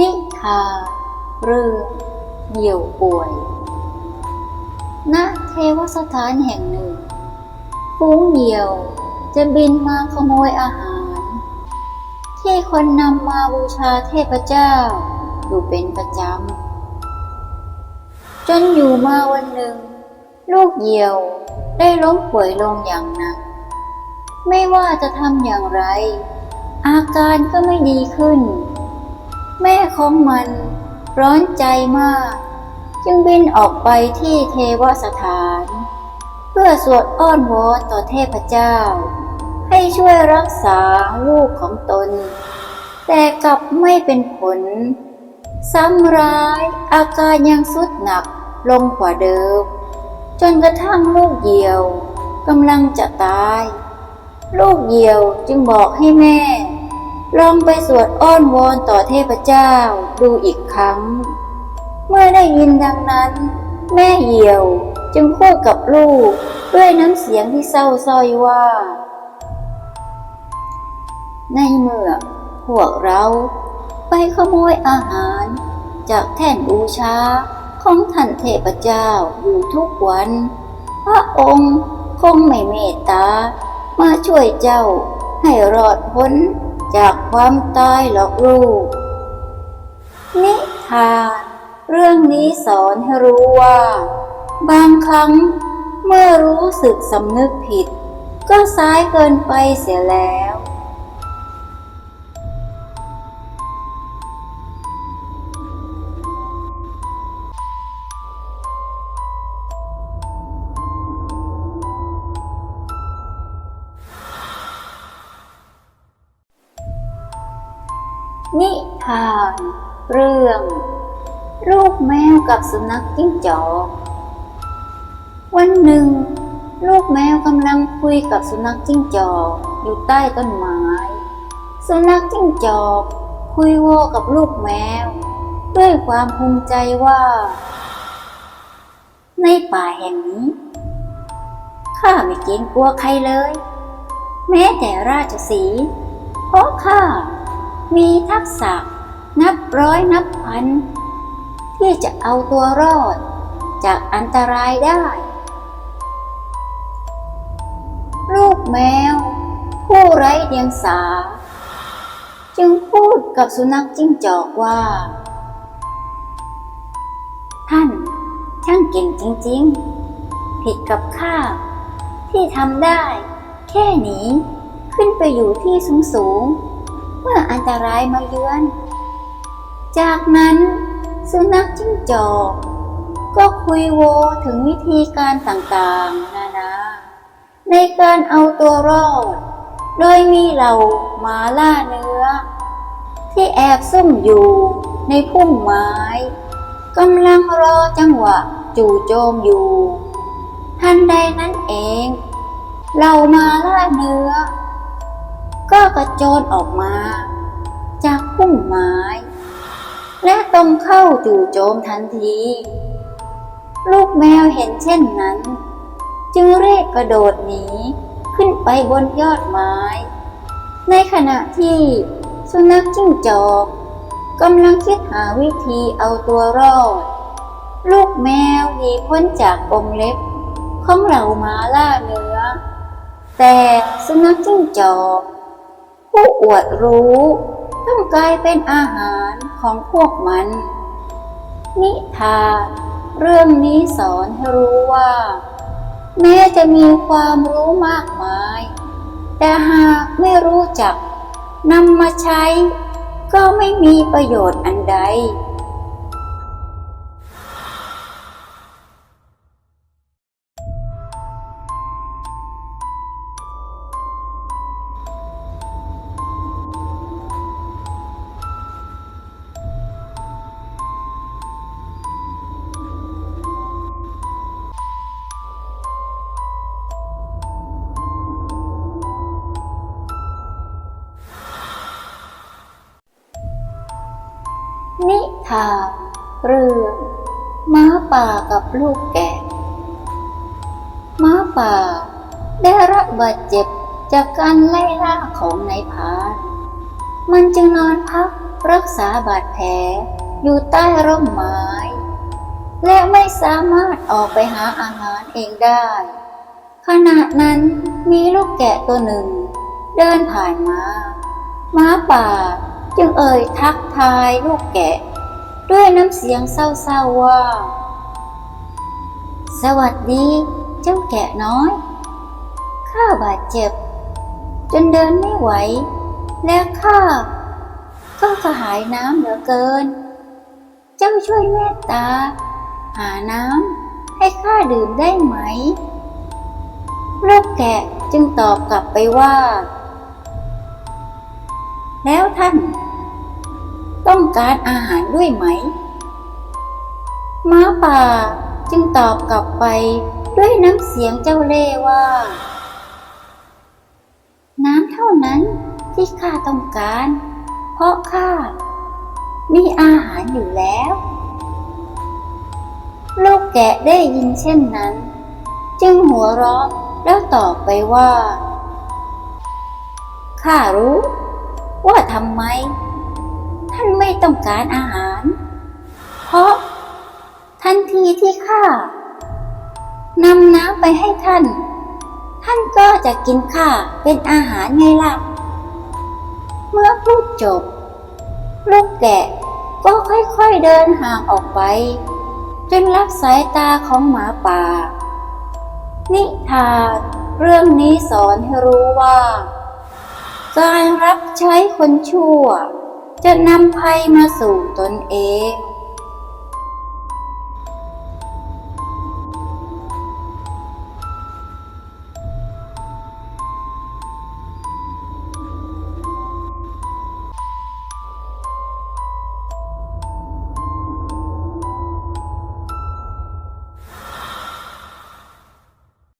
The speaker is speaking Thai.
นิทา เรื่องเหี่ยวป่วย ณ เทวสถานแห่งหนึ่ง ฝูงเหยี่ยวจะบินมาขโมยอาหาร ที่คนนำมาบูชาเทพเจ้าอยู่เป็นประจำ จนอยู่มาวันหนึ่ง ลูกเหยี่ยวได้ล้มป่วยลงอย่างหนัก ไม่ว่าจะทำอย่างไร อาการก็ไม่ดีขึ้น แม่ของมันร้อนใจมาก จึงบินออกไปที่เทวสถาน เพื่อสวดอ้อนวอนต่อเทพเจ้า ให้ช่วยรักษาลูกของตน แต่กลับไม่เป็นผล ซ้ำร้ายอาการยังสุดหนักลงกว่าเดิม จนกระทั่งลูกเหยี่ยวกำลังจะตาย ลูกเหยี่ยวจึงบอกให้แม่ ลองไปสวดอ้อนวอนต่อเทพเจ้าดูอีกครั้ง เมื่อได้ยินดังนั้น แม่เหี่ยวจึงพูดกับลูกด้วยน้ำเสียงที่เศร้าส้อยว่า ในเมื่อพวกเราไปขโมยอาหาร จากแท่นบูชาของท่านเทพเจ้าอยู่ทุกวัน พระองค์คงไม่เมตตา มาช่วยเจ้าให้รอดพ้น จากความตายหรอกลูก นิทานเรื่องนี้สอนให้รู้ว่า บางครั้งเมื่อรู้สึกสำนึกผิด ก็สายเกินไปเสียแล้ว นิทาน เรื่อง ลูกแมวกับสุนัขจิ้งจอก วันหนึ่ง ลูกแมวกำลังคุยกับสุนัขจิ้งจอกอยู่ใต้ต้นไม้ สุนัขจิ้งจอกคุยโวกับลูกแมว ด้วยความภูมิใจว่า ในป่าแห่งนี้ ข้าไม่เกรงกลัวใครเลย แม้แต่ราชสี เพราะข้า มีทักษะนับร้อยนับพัน ที่จะเอาตัวรอดจากอันตรายได้ ลูกแมว ผู้ไร้เดียงสา จึงพูดกับสุนัขจิ้งจอกว่า ท่านช่างเก่งจริงๆ ผิดกับข้าที่ทำได้ แค่นี้ขึ้นไปอยู่ที่สูงๆ เมื่ออันตรายมาเยือน จากนั้นสุนัขจิ้งจอก ก็คุยโวถึงวิธีการต่างๆ นานา ในการเอาตัวรอด โดยมีเหล่าหมาล่าเนื้อ ที่แอบซุ่มอยู่ในพุ่มไม้กำลังรอจังหวะจู่โจมอยู่ ทันใดนั้นเอง เหล่ามาล่าเนื้อ ก็กระโจนออกมา จากพุ่มไม้ และตรงเข้าจู่โจมทันที ลูกแมวเห็นเช่นนั้น จึงเรีบกระโดดหนีขึ้นไปบนยอดไม้ ในขณะที่สุนัขจิ้งจอกกำลังคิดหาวิธีเอาตัวรอด ลูกแมวหนีพ้นจากกรงเล็บของเหล่าหมาล่าเนื้อ แต่สุนัขจิ้งจอก ผู้อวดรู้ ต้องกลายเป็นอาหารของพวกมัน นิทานเรื่องนี้สอนให้รู้ว่า แม้จะมีความรู้มากมาย แต่หากไม่รู้จักนำมาใช้ ก็ไม่มีประโยชน์อันใด นิทาเรื่องม้าป่ากับลูกแกะ ม้าป่า ได้รับบาดเจ็บจากการไล่ล่าของนายพานมันจึงนอนพักรักษาบาดแผลอยู่ใต้ร่มไม้ และไม่สามารถออกไปหาอาหารเองได้ ขณะนั้นมีลูกแกะตัวหนึ่ง เดินผ่านมา ม้าป่า จึงเอ่ยทักทายลูกแกะ ด้วยน้ำเสียงเศร้าๆว่า สวัสดี เจ้าแกะน้อย ข้าบาดเจ็บ จนเดินไม่ไหว และข้าก็กระหายน้ำเหลือเกิน เจ้าช่วยเมตตา หาน้ำให้ข้าดื่มได้ไหม ลูกแกะจึงตอบกลับไปว่า แล้วท่าน ต้องการอาหารด้วยไหม ม้าป่าจึงตอบกลับไปด้วยน้ำเสียงเจ้าเล่ว่า น้ำเท่านั้นที่ข้าต้องการ เพราะข้ามีอาหารอยู่แล้ว ลูกแกะได้ยินเช่นนั้น จึงหัวเราะแล้วตอบไปว่า ข้ารู้ว่าทำไม ท่านไม่ต้องการอาหาร เพราะทันทีที่ข้านำน้ำไปให้ท่าน ท่านก็จะกินข้าเป็นอาหารไงล่ะ เมื่อพูดจบ ลูกแกะก็ค่อยๆเดินห่างออกไป จนรับสายตาของหมาป่า นิทานเรื่องนี้สอนให้รู้ว่า การรับใช้คนชั่ว จะนำภัยมาสู่ตนเอง